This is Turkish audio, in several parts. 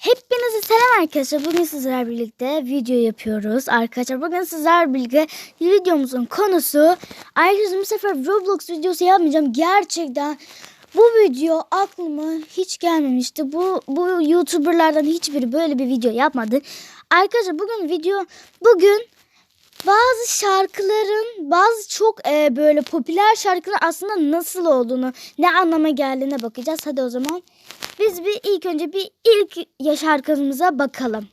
Hepinize selam arkadaşlar. Bugün sizlerle birlikte video yapıyoruz. Arkadaşlar bugün sizlerle birlikte videomuzun konusu arkadaşlar bu sefer Roblox videosu yapmayacağım. Gerçekten bu video aklıma hiç gelmemişti. Bu bu YouTuber'lardan hiçbiri böyle bir video yapmadı. Arkadaşlar bugün video bugün bazı şarkıların bazı çok e, böyle popüler şarkılar aslında nasıl olduğunu ne anlama geldiğine bakacağız. Hadi o zaman biz bir ilk önce bir ilk ya şarkımıza bakalım.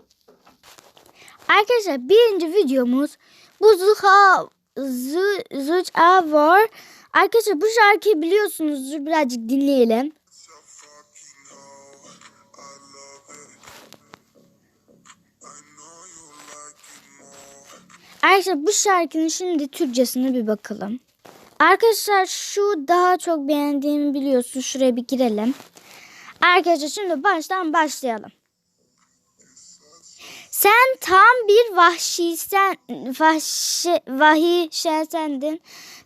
Arkadaşlar birinci videomuz bu Zuha Zu, Zuç var. Arkadaşlar bu şarkıyı biliyorsunuzdur birazcık dinleyelim. Arkadaşlar bu şarkının şimdi Türkçesine bir bakalım. Arkadaşlar şu daha çok beğendiğimi biliyorsun. Şuraya bir girelim. Arkadaşlar şimdi baştan başlayalım. Sen tam bir vahşisen, vahşi, vahişensendin.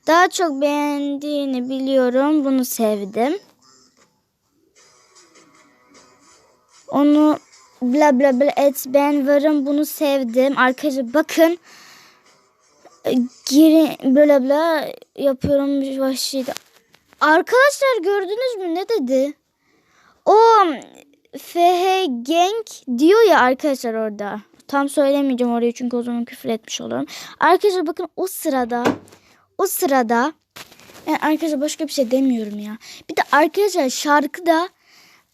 Daha çok beğendiğini biliyorum. Bunu sevdim. Onu bla bla bla et ben varım bunu sevdim. Arkadaşlar bakın geri bla bla yapıyorum vahşiydi. Arkadaşlar gördünüz mü ne dedi? O FH Gang diyor ya arkadaşlar orada. Tam söylemeyeceğim orayı çünkü o zaman küfür etmiş olurum. Arkadaşlar bakın o sırada o sırada yani arkadaşlar başka bir şey demiyorum ya. Bir de arkadaşlar şarkıda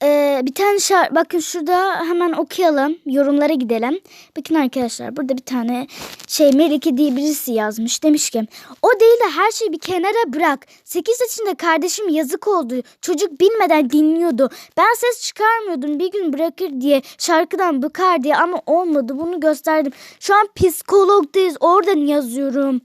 ee, bir tane şarkı bakın şurada hemen okuyalım yorumlara gidelim. Bakın arkadaşlar burada bir tane şey Melike diye birisi yazmış demiş ki o değil de her şeyi bir kenara bırak. 8 yaşında kardeşim yazık oldu. Çocuk bilmeden dinliyordu. Ben ses çıkarmıyordum bir gün bırakır diye şarkıdan bıkar diye ama olmadı bunu gösterdim. Şu an psikologdayız oradan yazıyorum.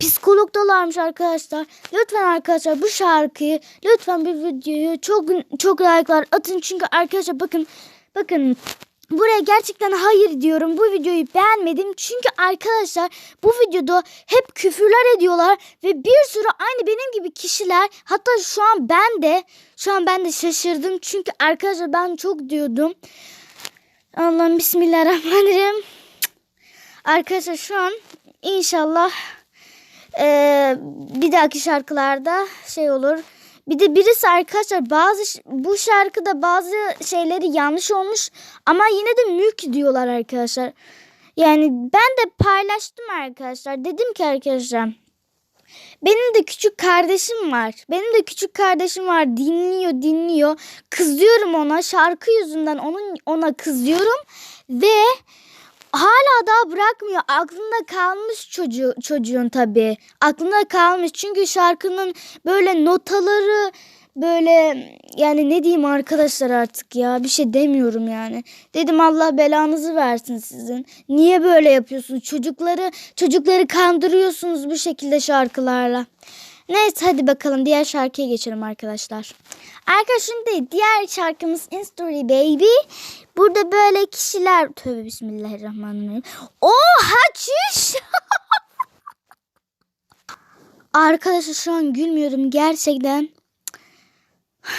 Psikologdalarmış arkadaşlar. Lütfen arkadaşlar bu şarkıyı lütfen bir videoyu çok çok like'lar atın çünkü arkadaşlar bakın bakın Buraya gerçekten hayır diyorum. Bu videoyu beğenmedim. Çünkü arkadaşlar bu videoda hep küfürler ediyorlar ve bir sürü aynı benim gibi kişiler hatta şu an ben de şu an ben de şaşırdım. Çünkü arkadaşlar ben çok diyordum. Allah'ım bismillahirrahmanirrahim. Arkadaşlar şu an inşallah ee, bir dahaki şarkılarda şey olur. Bir de birisi arkadaşlar bazı bu şarkıda bazı şeyleri yanlış olmuş ama yine de mülk diyorlar arkadaşlar. Yani ben de paylaştım arkadaşlar. Dedim ki arkadaşlar benim de küçük kardeşim var. Benim de küçük kardeşim var. Dinliyor, dinliyor. Kızıyorum ona şarkı yüzünden onun ona kızıyorum ve hala daha bırakmıyor. Aklında kalmış çocuğu, çocuğun tabii. Aklında kalmış. Çünkü şarkının böyle notaları böyle yani ne diyeyim arkadaşlar artık ya bir şey demiyorum yani. Dedim Allah belanızı versin sizin. Niye böyle yapıyorsunuz? Çocukları çocukları kandırıyorsunuz bu şekilde şarkılarla. Neyse hadi bakalım diğer şarkıya geçelim arkadaşlar. Arkadaşlar şimdi diğer şarkımız In Story Baby. Burada böyle kişiler... Tövbe bismillahirrahmanirrahim. Oha çüş! Arkadaşlar şu an gülmüyorum gerçekten.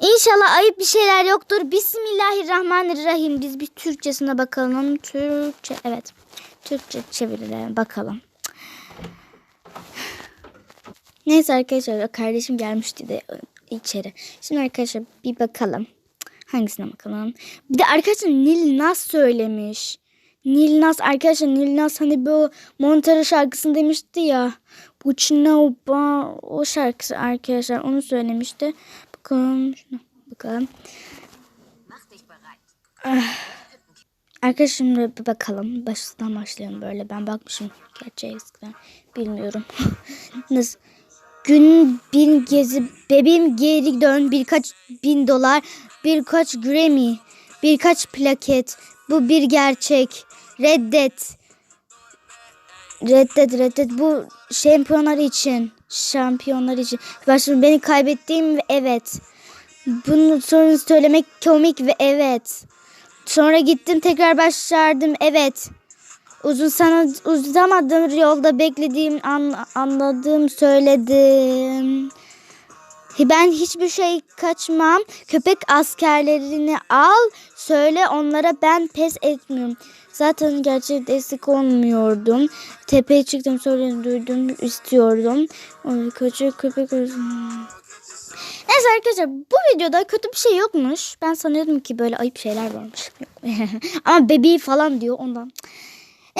İnşallah ayıp bir şeyler yoktur. Bismillahirrahmanirrahim. Biz bir Türkçesine bakalım. Türkçe evet. Türkçe çevirilerine bakalım. Neyse arkadaşlar kardeşim gelmişti de içeri. Şimdi arkadaşlar bir bakalım. Hangisine bakalım? Bir de arkadaşlar Nil Nas söylemiş. Nil Nas arkadaşlar Nil Nas hani bu Montero şarkısını demişti ya. Bu Çinauba o şarkısı arkadaşlar onu söylemişti. Bakalım şuna bakalım. Ah. Arkadaşlar şimdi bir bakalım. Başından başlayalım böyle. Ben bakmışım gerçeği eskiden. Bilmiyorum. Nasıl? Gün bin gezi bebeğim geri dön birkaç bin dolar birkaç Grammy birkaç plaket. Bu bir gerçek. Reddet reddet reddet bu şampiyonlar için şampiyonlar için. Başım beni kaybettiğim ve evet. Bunu sonra söylemek komik ve evet. Sonra gittim tekrar başlardım evet Uzun sana uzamadım yolda beklediğim an, anladığım söyledim. Ben hiçbir şey kaçmam. Köpek askerlerini al. Söyle onlara ben pes etmiyorum. Zaten gerçek destek olmuyordum. Tepeye çıktım sonra duydum istiyordum. Ay, Kaçıyor köpek arasında. Neyse arkadaşlar bu videoda kötü bir şey yokmuş. Ben sanıyordum ki böyle ayıp şeyler varmış. Ama bebeği falan diyor ondan.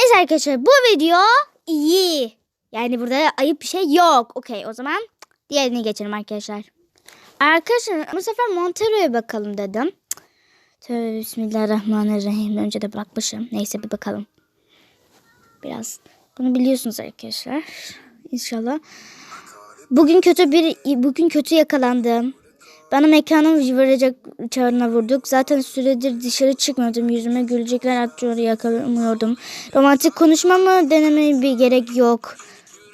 Neyse arkadaşlar bu video iyi. Yani burada ayıp bir şey yok. Okey o zaman diğerine geçelim arkadaşlar. Arkadaşlar bu sefer Montero'ya bakalım dedim. Tövbe bismillahirrahmanirrahim. Önce de bakmışım. Neyse bir bakalım. Biraz bunu biliyorsunuz arkadaşlar. İnşallah. Bugün kötü bir bugün kötü yakalandım. Bana mekanım varacak çağrına vurduk. Zaten süredir dışarı çıkmıyordum. Yüzüme gülecekler atıyor yakalamıyordum. Romantik konuşma mı denemeye bir gerek yok.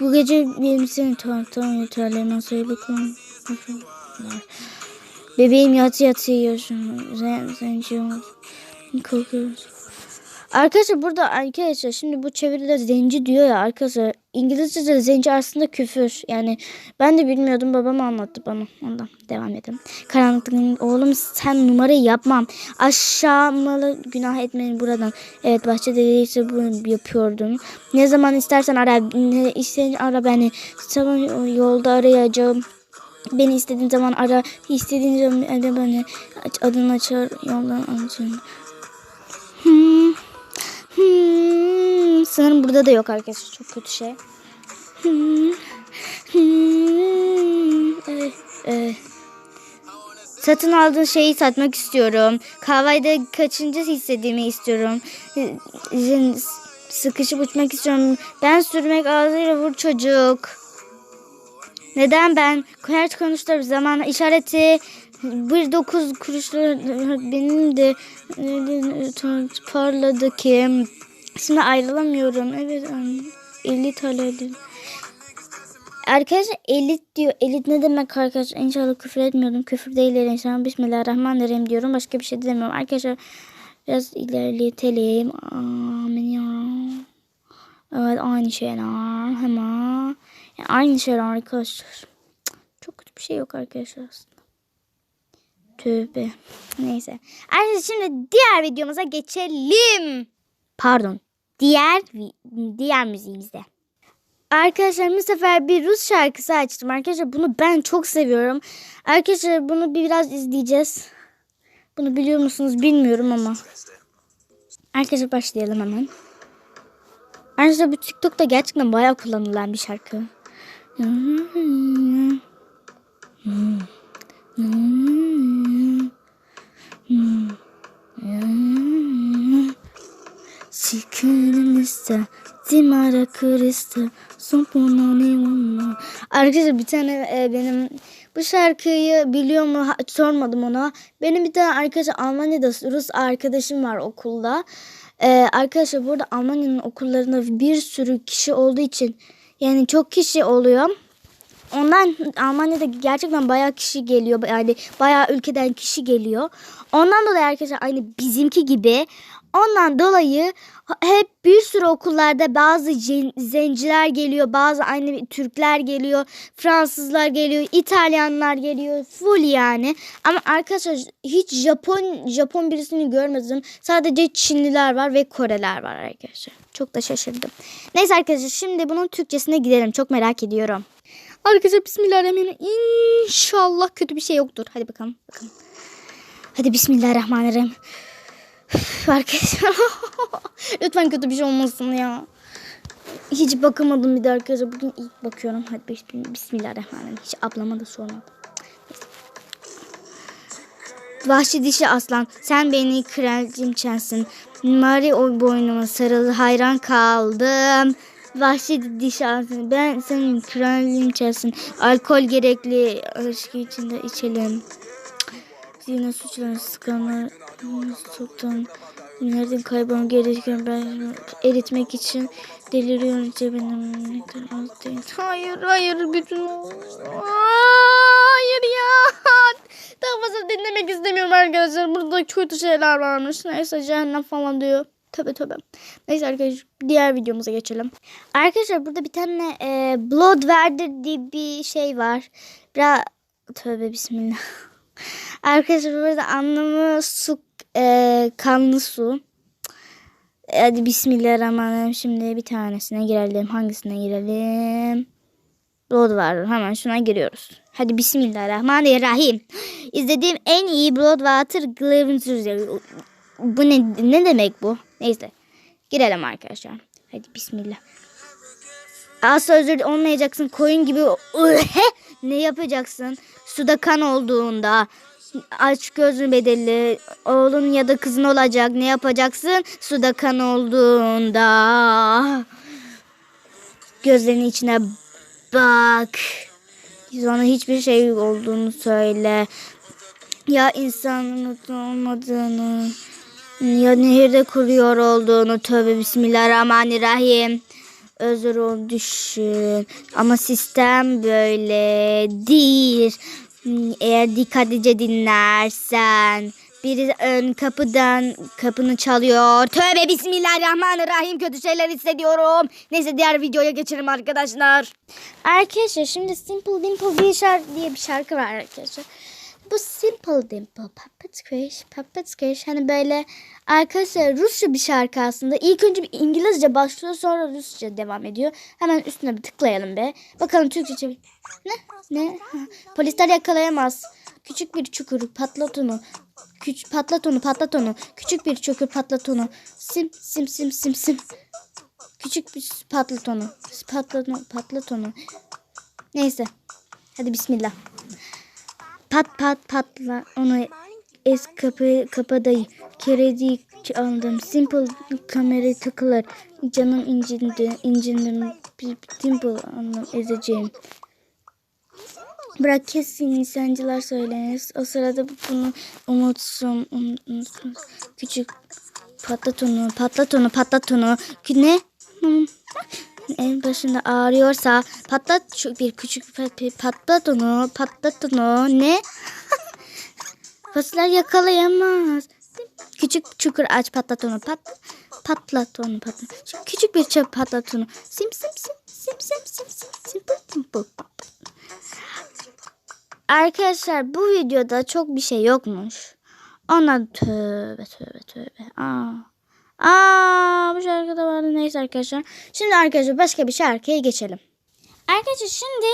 Bu gece benim seni tanıtan yeterli. Nasıl bakıyorum. Bebeğim yatı yatı yiyorsun. Zen, zenci oldu. Korkuyoruz. Arkadaşlar burada arkadaşlar şimdi bu çeviride zenci diyor ya arkadaşlar İngilizce'de zenci aslında küfür yani ben de bilmiyordum babam anlattı bana ondan devam edelim. Karanlıkta oğlum sen numarayı yapmam aşağımalı günah etmeyin buradan. Evet bahçede değilse bunu yapıyordum. Ne zaman istersen ara ne istersen ara beni sabah yolda arayacağım. Beni istediğin zaman ara, istediğin zaman ara beni. Adını açar, yoldan alacağım. Hmm. Sanırım burada da yok arkadaşlar. Çok kötü şey. Hmm. Hmm. Evet, evet. Satın aldığın şeyi satmak istiyorum. Kahvede kaçıncı istediğimi istiyorum. Sıkışıp uçmak istiyorum. Ben sürmek ağzıyla vur çocuk. Neden ben? Her konuştuğum zaman işareti bir dokuz kuruşlar benim de parladı ki şimdi ayrılamıyorum. Evet 50 TL'dir. Arkadaşlar elit diyor. Elit ne demek arkadaşlar? İnşallah küfür etmiyordum. Küfür değil inşallah. Bismillahirrahmanirrahim diyorum. Başka bir şey de demiyorum. Arkadaşlar biraz ilerletelim. Amin ya. Evet aynı şeyler. Hemen. Yani aynı şeyler arkadaşlar. Çok kötü bir şey yok arkadaşlar aslında. Tövbe. Neyse. Arkadaşlar şimdi diğer videomuza geçelim. Pardon. Diğer diğer müziğimizde. Arkadaşlar bu sefer bir Rus şarkısı açtım. Arkadaşlar bunu ben çok seviyorum. Arkadaşlar bunu biraz izleyeceğiz. Bunu biliyor musunuz bilmiyorum ama. Arkadaşlar başlayalım hemen. Arkadaşlar bu TikTok'ta gerçekten bayağı kullanılan bir şarkı. Sıkınımızda Dimara kırıstı Arkadaşlar bir tane e, benim bu şarkıyı biliyor mu ha, sormadım ona. Benim bir tane arkadaş Almanya'da Rus arkadaşım var okulda. Ee, arkadaşlar burada Almanya'nın okullarında bir sürü kişi olduğu için yani çok kişi oluyor. Ondan Almanya'da gerçekten bayağı kişi geliyor. Yani bayağı ülkeden kişi geliyor. Ondan dolayı arkadaşlar aynı bizimki gibi. Ondan dolayı hep bir sürü okullarda bazı zenciler geliyor, bazı aynı Türkler geliyor, Fransızlar geliyor, İtalyanlar geliyor, full yani. Ama arkadaşlar hiç Japon Japon birisini görmedim. Sadece Çinliler var ve Koreler var arkadaşlar. Çok da şaşırdım. Neyse arkadaşlar şimdi bunun Türkçesine gidelim. Çok merak ediyorum. Arkadaşlar bismillahirrahmanirrahim. İnşallah kötü bir şey yoktur. Hadi bakalım. bakalım. Hadi bismillahirrahmanirrahim. Arkadaşlar lütfen kötü bir şey olmasın ya. Hiç bakamadım bir de arkadaşlar. Bugün ilk bakıyorum. Hadi bismillahirrahmanirrahim. Hiç ablama da sormadım. Vahşi dişi aslan sen beni kraliçemsin. Mari o boynuma sarılı hayran kaldım. Vahşi dişi aslan ben senin kraliçemsin. Alkol gerekli aşkı içinde içelim. Yine suçları sıkanlar çoktan nereden kaybolmam gerekiyor ben eritmek için deliriyorum cebinim az değil. Hayır hayır bütün hayır ya daha fazla dinlemek istemiyorum arkadaşlar burada kötü şeyler varmış neyse cehennem falan diyor. Tabi tabi. Neyse arkadaşlar diğer videomuza geçelim. Arkadaşlar burada bir tane e, Blood Verdir diye bir şey var. Biraz Tövbe bismillah. Arkadaşlar burada anlamı su e, kanlı su. Hadi bismillahirrahmanirrahim. Şimdi bir tanesine girelim. Hangisine girelim? Blood var. Hemen şuna giriyoruz. Hadi bismillahirrahmanirrahim. İzlediğim en iyi Bloodwater Glaventure. Bu ne, ne demek bu? Neyse. Girelim arkadaşlar. Hadi bismillah. Asla özür olmayacaksın. Koyun gibi ne yapacaksın? Suda kan olduğunda aç gözün bedelli oğlun ya da kızın olacak. Ne yapacaksın? Suda kan olduğunda gözlerinin içine bak. Sonra hiçbir şey olduğunu söyle. Ya insanın olmadığını ya nehirde kuruyor olduğunu tövbe bismillahirrahmanirrahim. Özür ol düşün. Ama sistem böyle değil. Eğer dikkatlice dinlersen biri ön kapıdan kapını çalıyor. Tövbe bismillahirrahmanirrahim. Kötü şeyler hissediyorum. Neyse diğer videoya geçelim arkadaşlar. Arkadaşlar şimdi Simple Dimple bir şarkı diye bir şarkı var arkadaşlar. Bu Simple Dimple Puppet Squish Puppet Squish hani böyle arkadaşlar Rusça bir şarkı aslında. İlk önce bir İngilizce başlıyor sonra Rusça devam ediyor. Hemen üstüne bir tıklayalım be. Bakalım Türkçe. Ne? Ne? Polisler yakalayamaz. Küçük bir çukur patlat onu. Küç patlat onu patlat onu. Küçük bir çukur patlat onu. Sim sim sim sim sim. Küçük bir patlat onu. Patlat onu patlat onu. Neyse. Hadi bismillah. Pat pat patla onu es kapı kapadayı kredi aldım simple kamera takılır. Canım incindi incindim. Simple anlam ezeceğim. Bırak kesin insancılar söylenir. O sırada bunu umutsum umutsum küçük patlat onu patlat onu patlat ne. En başında ağrıyorsa patlat şu bir küçük pat- patlat onu patlat onu ne Fosiller yakalayamaz. Küçük çukur aç patlat onu pat patlat onu patlat. Şu Küçük bir çöp patlat onu. Sim sim sim sim sim sim sim simple simple. Arkadaşlar bu videoda çok bir şey yokmuş. Ondan tövbe tövbe tövbe. Aa. Aa bu şarkıda vardı neyse arkadaşlar. Şimdi arkadaşlar başka bir şarkıya geçelim. Arkadaşlar şimdi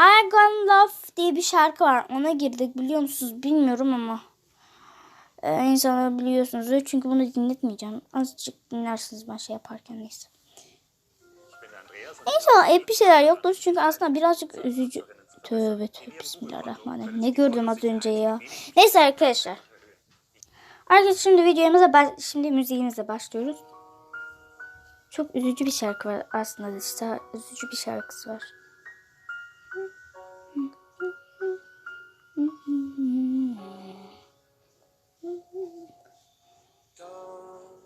I Gonna Love diye bir şarkı var. Ona girdik biliyor musunuz bilmiyorum ama. Ee, insanlar biliyorsunuz. Çünkü bunu dinletmeyeceğim. Azıcık dinlersiniz ben şey yaparken neyse. İnşallah hep bir şeyler yoktur. Çünkü aslında birazcık üzücü. Tövbe tövbe bismillahirrahmanirrahim. Ne gördüm az önce ya. Neyse arkadaşlar. Arkadaşlar şimdi videomuza şimdi müziğimize başlıyoruz. Çok üzücü bir şarkı var aslında işte üzücü bir şarkısı var.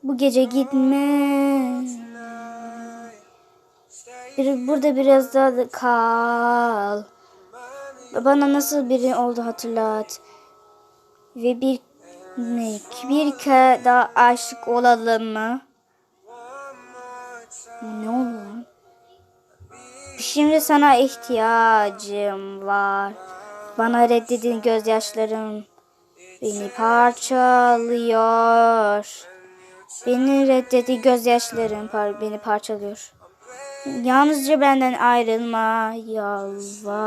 Bu gece gitme. Bir, burada biraz daha da kal. Bana nasıl biri oldu hatırlat. Ve bir ne, bir kere daha aşık olalım mı? Ne lan? Şimdi sana ihtiyacım var. Bana reddedin gözyaşlarım. Beni parçalıyor. Beni reddedi gözyaşlarım par beni parçalıyor. Yalnızca benden ayrılma yalvarırım.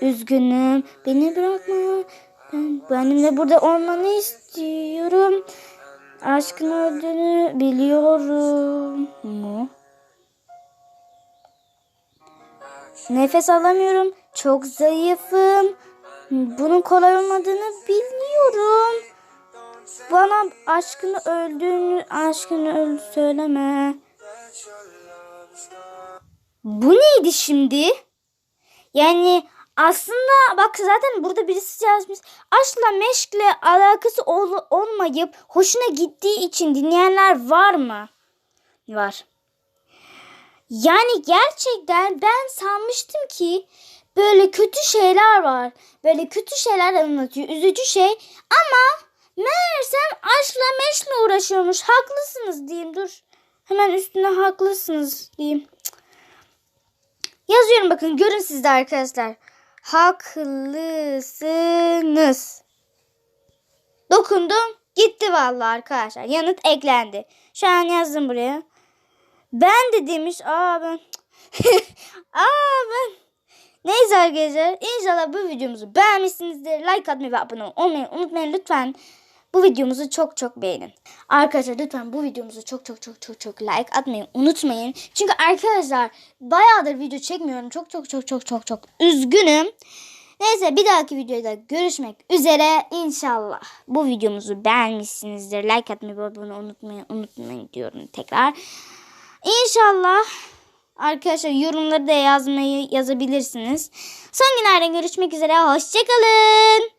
Üzgünüm beni bırakma. Ben benimle burada olmanı istiyorum. Aşkın öldüğünü biliyorum mu? Nefes alamıyorum. Çok zayıfım. Bunun kolay olmadığını biliyorum. Bana aşkını öldüğünü, aşkını öldü söyleme. Bu neydi şimdi? Yani aslında bak zaten burada birisi yazmış. Aşkla meşkle alakası ol, olmayıp hoşuna gittiği için dinleyenler var mı? Var. Yani gerçekten ben sanmıştım ki böyle kötü şeyler var. Böyle kötü şeyler anlatıyor. Üzücü şey ama meğersem aşkla meşkle uğraşıyormuş. Haklısınız diyeyim dur. Hemen üstüne haklısınız diyeyim. Yazıyorum bakın görün siz de arkadaşlar. Haklısınız. Dokundum. Gitti vallahi arkadaşlar. Yanıt eklendi. Şu an yazdım buraya. Ben de demiş. Aa ben. Aa ben. Neyse arkadaşlar. İnşallah bu videomuzu beğenmişsinizdir. Like atmayı ve abone olmayı unutmayın lütfen. Bu videomuzu çok çok beğenin. Arkadaşlar lütfen bu videomuzu çok çok çok çok çok like atmayı unutmayın. Çünkü arkadaşlar bayağıdır video çekmiyorum. Çok çok çok çok çok çok üzgünüm. Neyse bir dahaki videoda görüşmek üzere inşallah. Bu videomuzu beğenmişsinizdir. Like atmayı ve abone unutmayın, unutmayın diyorum tekrar. İnşallah arkadaşlar yorumları da yazmayı yazabilirsiniz. Son günlerde görüşmek üzere. Hoşçakalın.